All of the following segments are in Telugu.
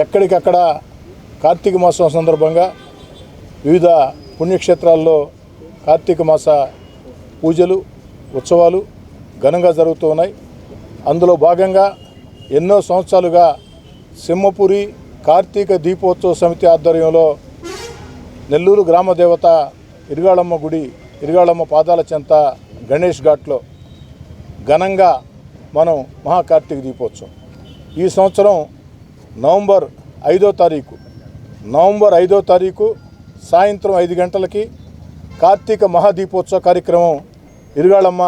ఎక్కడికక్కడ కార్తీక మాసం సందర్భంగా వివిధ పుణ్యక్షేత్రాల్లో కార్తీక మాస పూజలు ఉత్సవాలు ఘనంగా జరుగుతూ ఉన్నాయి. అందులో భాగంగా ఎన్నో సంవత్సరాలుగా సింహపురి కార్తీక దీపోత్సవ సమితి ఆధ్వర్యంలో నెల్లూరు గ్రామదేవత ఇరుగాళమ్మ గుడి ఇరుగాళమ్మ పాదాల చెంత గణేష్ ఘాట్లో ఘనంగా మనం మహాకార్తీక దీపోత్సవం. ఈ సంవత్సరం నవంబర్ ఐదో తారీఖు. నవంబర్ ఐదో తారీఖు సాయంత్రం ఐదు గంటలకి కార్తీక మహాదీపోత్సవ కార్యక్రమం ఇరుగాళమ్మ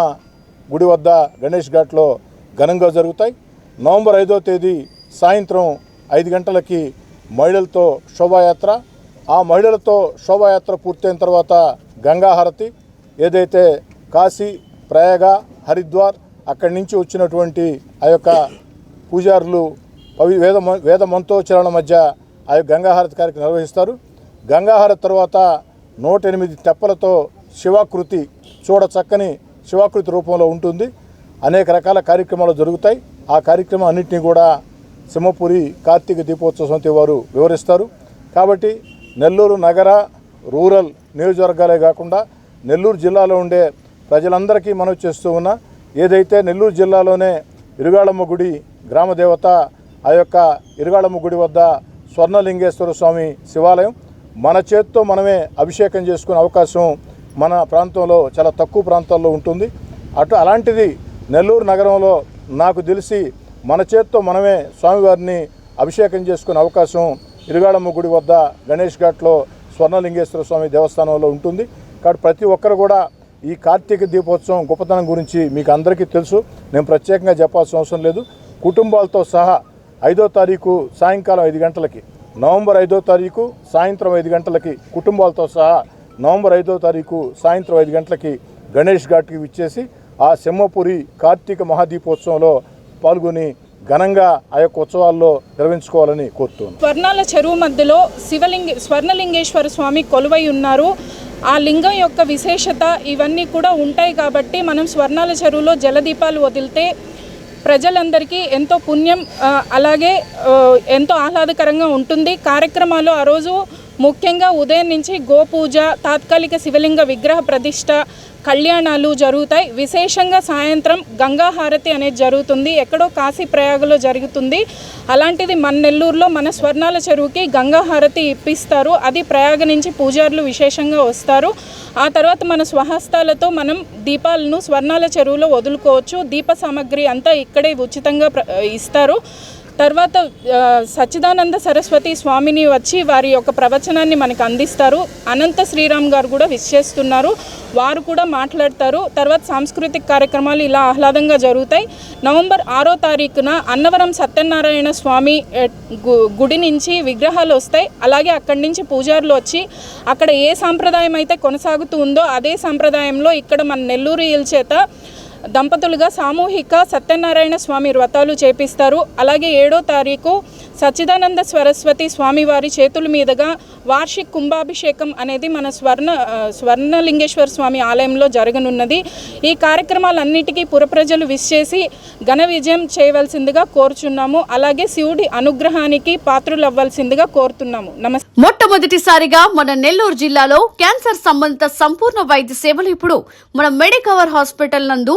గుడి వద్ద గణేష్ ఘాట్లో ఘనంగా జరుగుతాయి. నవంబర్ ఐదో తేదీ సాయంత్రం ఐదు గంటలకి మహిళలతో శోభాయాత్ర. ఆ మహిళలతో శోభాయాత్ర పూర్తయిన తర్వాత గంగాహారతి. ఏదైతే కాశీ ప్రయాగ హరిద్వార్ అక్కడి నుంచి వచ్చినటువంటి ఆ యొక్క పూజారులు పవి వేద మ- వేద మంత్రోచ్చారణ మధ్య ఆ గంగాహారతి కార్యక్రమం నిర్వహిస్తారు. గంగాహారతి తర్వాత నూట ఎనిమిది తెప్పలతో శివాకృతి చూడ చక్కని శివాకృతి రూపంలో ఉంటుంది. అనేక రకాల కార్యక్రమాలు జరుగుతాయి. ఆ కార్యక్రమం అన్నింటినీ కూడా సింహపురి కార్తీక దీపోత్సవ సమితి వారు వివరిస్తారు. కాబట్టి నెల్లూరు నగర రూరల్ నియోజకవర్గాలే కాకుండా నెల్లూరు జిల్లాలో ఉండే ప్రజలందరికీ మనవి చేస్తూ ఉన్నా ఏదైతే నెల్లూరు జిల్లాలోనే ఇరుగాళమ్మ గుడి గ్రామ దేవత ఆ యొక్క ఇరుగాళమ్మ గుడి వద్ద స్వర్ణలింగేశ్వర స్వామి శివాలయం. మన చేత్తో మనమే అభిషేకం చేసుకునే అవకాశం మన ప్రాంతంలో చాలా తక్కువ ప్రాంతాల్లో ఉంటుంది. అటు అలాంటిది నెల్లూరు నగరంలో నాకు తెలిసి మన చేత్తో మనమే స్వామివారిని అభిషేకం చేసుకునే అవకాశం ఇరుగాళమ్మ గుడి వద్ద గణేష్ ఘాట్లో స్వర్ణలింగేశ్వర స్వామి దేవస్థానంలో ఉంటుంది. కాబట్టి ప్రతి ఒక్కరు కూడా ఈ కార్తీక దీపోత్సవం గొప్పతనం గురించి మీకు అందరికీ తెలుసు. నేను ప్రత్యేకంగా చెప్పాల్సిన అవసరం లేదు. కుటుంబాలతో సహా ఐదో తారీఖు సాయంకాలం ఐదు గంటలకి నవంబర్ ఐదో తారీఖు సాయంత్రం ఐదు గంటలకి కుటుంబాలతో సహా నవంబర్ ఐదో తారీఖు సాయంత్రం ఐదు గంటలకి గణేష్ ఘాట్కి విచ్చేసి ఆ సింహపురి కార్తీక మహాదీపోత్సవంలో పాల్గొని ఘనంగా ఆ యొక్క ఉత్సవాల్లో నిర్వహించుకోవాలని కోరుతున్నాను. స్వర్ణాల చెరువు మధ్యలో శివలింగ స్వర్ణలింగేశ్వర స్వామి కొలువై ఉన్నారు. ఆ లింగం యొక్క విశేషత ఇవన్నీ కూడా ఉంటాయి కాబట్టి మనం స్వర్ణాల చెరువులో జలదీపాలు వదిలితే ప్రజలందరికీ ఎంతో పుణ్యం అలాగే ఎంతో ఆహ్లాదకరంగా ఉంటుంది. కార్యక్రమాలు ఆ రోజు ముఖ్యంగా ఉదయం నుంచి గోపూజ తాత్కాలిక శివలింగ విగ్రహ ప్రతిష్ట కళ్యాణాలు జరుగుతాయి. విశేషంగా సాయంత్రం గంగా హారతి అనేది జరుగుతుంది. ఎక్కడో కాశీ ప్రయాగలో జరుగుతుంది. అలాంటిది మన నెల్లూరులో మన స్వర్ణాల చెరువుకి గంగా హారతి ఇప్పిస్తారు. అది ప్రయాగ నుంచి పూజారులు విశేషంగా వస్తారు. ఆ తర్వాత మన స్వహస్తాలతో మనం దీపాలను స్వర్ణాల చెరువులో వదులుకోవచ్చు. దీప సామాగ్రి అంతా ఇక్కడే ఉచితంగా ప్ర- ఇస్తారు. తర్వాత సచ్చిదానంద సరస్వతి స్వామిని వచ్చి వారి యొక్క ప్రవచనాన్ని మనకు అందిస్తారు. అనంత శ్రీరామ్ గారు కూడా విష్ చేస్తున్నారు. వారు కూడా మాట్లాడతారు. తర్వాత సాంస్కృతిక కార్యక్రమాలు ఇలా ఆహ్లాదంగా జరుగుతాయి. నవంబర్ ఆరో తారీఖున అన్నవరం సత్యనారాయణ స్వామి గు- గుడి నుంచి విగ్రహాలు వస్తాయి. అలాగే అక్కడి నుంచి పూజారులు వచ్చి అక్కడ ఏ సాంప్రదాయం అయితే కొనసాగుతూ ఉందో అదే సాంప్రదాయంలో ఇక్కడ మన నెల్లూరు చేత దంపతులుగా సామూహిక సత్యనారాయణ స్వామి వ్రతాలు చేపిస్తారు. అలాగే ఏడో తారీఖు సచ్చిదానంద సరస్వతి స్వామి వారి చేతుల మీదుగా వార్షిక కుంభాభిషేకం అనేది మన స్వర్ణ స్వర్ణలింగేశ్వర స్వామి ఆలయంలో జరగనున్నది. ఈ కార్యక్రమాలన్నిటికీ పురప్రజలు విష్ చేసి ఘన విజయం చేయవలసిందిగా కోరుచున్నాము. అలాగే శివుడి అనుగ్రహానికి పాత్రులు అవ్వాల్సిందిగా కోరుతున్నాము. నమస్తే మొట్టమొదటిసారిగా మన నెల్లూరు జిల్లాలో క్యాన్సర్ సంబంధిత సంపూర్ణ వైద్య సేవలు ఇప్పుడు మన మెడికవర్ హాస్పిటల్ నందు